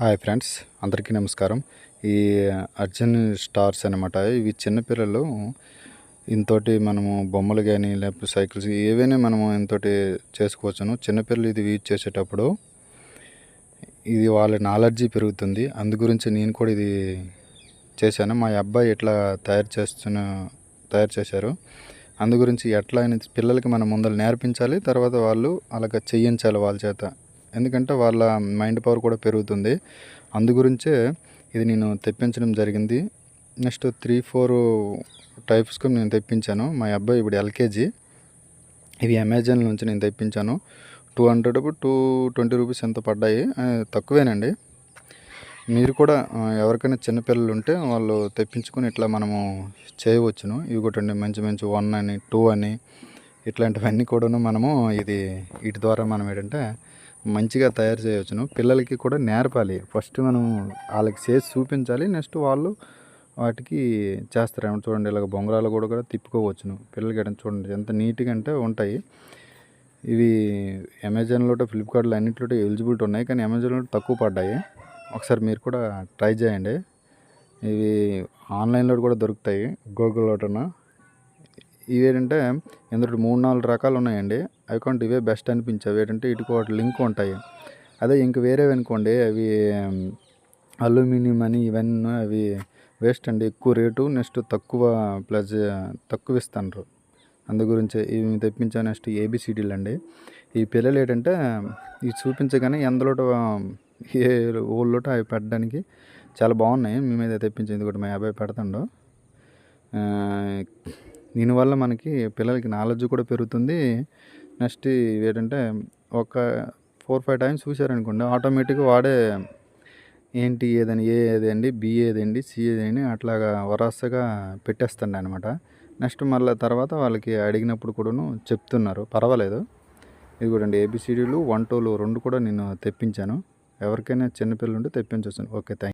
Hi friends అందరికీ నమస్కారం. ఈ అర్జున్ స్టార్స్ అనమాట ఇవి చిన్నపిల్లలు ఇంతోటి మనము బొమ్మలు కానీ లేకపోతే సైకిల్స్ ఏవైనా మనము ఇంతోటి చేసుకోవచ్చును. చిన్నపిల్లలు ఇది యూజ్ చేసేటప్పుడు ఇది వాళ్ళ నాలెడ్జీ పెరుగుతుంది. అందు గురించి నేను కూడా ఇది చేశాను. మా అబ్బాయి ఇట్లా తయారు చేస్తున్న తయారు చేశారు. అందు గురించి ఎట్లా అని పిల్లలకి మనం ముందర నేర్పించాలి. తర్వాత వాళ్ళు అలాగ చేయించాలి వాళ్ళ చేత. ఎందుకంటే వాళ్ళ మైండ్ పవర్ కూడా పెరుగుతుంది. అందుగురించే ఇది నేను తెప్పించడం జరిగింది. నెక్స్ట్ త్రీ ఫోర్ టైప్స్కి నేను తెప్పించాను. మా అబ్బాయి ఇప్పుడు ఎల్కేజీ. ఇవి అమెజాన్ నుంచి నేను తెప్పించాను. Two hundred two twenty rupees ఎంత పడ్డాయి? తక్కువేనండి. మీరు కూడా ఎవరికైనా చిన్నపిల్లలు ఉంటే వాళ్ళు తెప్పించుకొని ఇట్లా మనము చేయవచ్చును. ఇవి కూడా మంచి మంచి వన్ అని టూ అని ఇట్లాంటివన్నీ కూడాను మనము ఇది వీటి ద్వారా మనం ఏంటంటే మంచిగా తయారు చేయవచ్చును. పిల్లలకి కూడా నేర్పాలి. ఫస్ట్ మనం వాళ్ళకి చేసి చూపించాలి. నెక్స్ట్ వాళ్ళు వాటికి చేస్తారు. చూడండి ఇలాగ బొంగరాలు కూడా కూడా తిప్పుకోవచ్చును. పిల్లలకి చూడండి ఎంత నీట్గా అంటే ఉంటాయి. ఇవి అమెజాన్లో ఫ్లిప్కార్ట్లో అన్నింటిలో ఎలిజిబిలిటీ ఉన్నాయి. కానీ అమెజాన్లో తక్కువ పడ్డాయి. ఒకసారి మీరు కూడా ట్రై చేయండి. ఇవి ఆన్లైన్లో కూడా దొరుకుతాయి. గూగుల్లోటన? ఇవి ఏంటంటే ఇందులో మూడు నాలుగు రకాలు ఉన్నాయండి అకౌంట్ ఇవే బెస్ట్ అనిపించాయి ఏంటంటే ఇటుకు ఒకటి లింక్ ఉంటాయి. అదే ఇంక వేరేవి అనుకోండి అవి అల్యూమినియం అని ఇవన్నీ అవి వేస్ట్ అండి. ఎక్కువ రేటు నెక్స్ట్ తక్కువ ప్లస్ తక్కువ ఇస్తున్నారు అందు గురించి ఇవి తెప్పించా నెక్స్ట్ ఏబిసిడీలు అండి. ఈ పిల్లలు ఏంటంటే ఇవి చూపించగానే ఎందులో ఏ ఊళ్ళోటో అవి పెట్టడానికి చాలా బాగున్నాయి. మేమైతే తెప్పించింది కూడా మా అబ్బాయి పెడతాడు. దీనివల్ల మనకి పిల్లలకి నాలెడ్జ్ కూడా పెరుగుతుంది. నెక్స్ట్ ఏంటంటే ఒక ఫోర్ ఫైవ్ టైమ్స్ చూశారనుకోండి ఆటోమేటిక్గా వాడే ఏంటి ఏదని ఏ ఏదండి బి ఏదండి సి ఏదండి అట్లాగా వరాసగా పెట్టేస్తాను అనమాట నెక్స్ట్ మళ్ళీ తర్వాత వాళ్ళకి అడిగినప్పుడు కూడాను చెప్తున్నారు. పర్వాలేదు. ఇది కూడా అండి ఏబిసిడీలు వన్ టూలు రెండు కూడా నేను తెప్పించాను. ఎవరికైనా చిన్నపిల్లలు ఉంటే తెప్పించవచ్చు ఓకే థ్యాంక్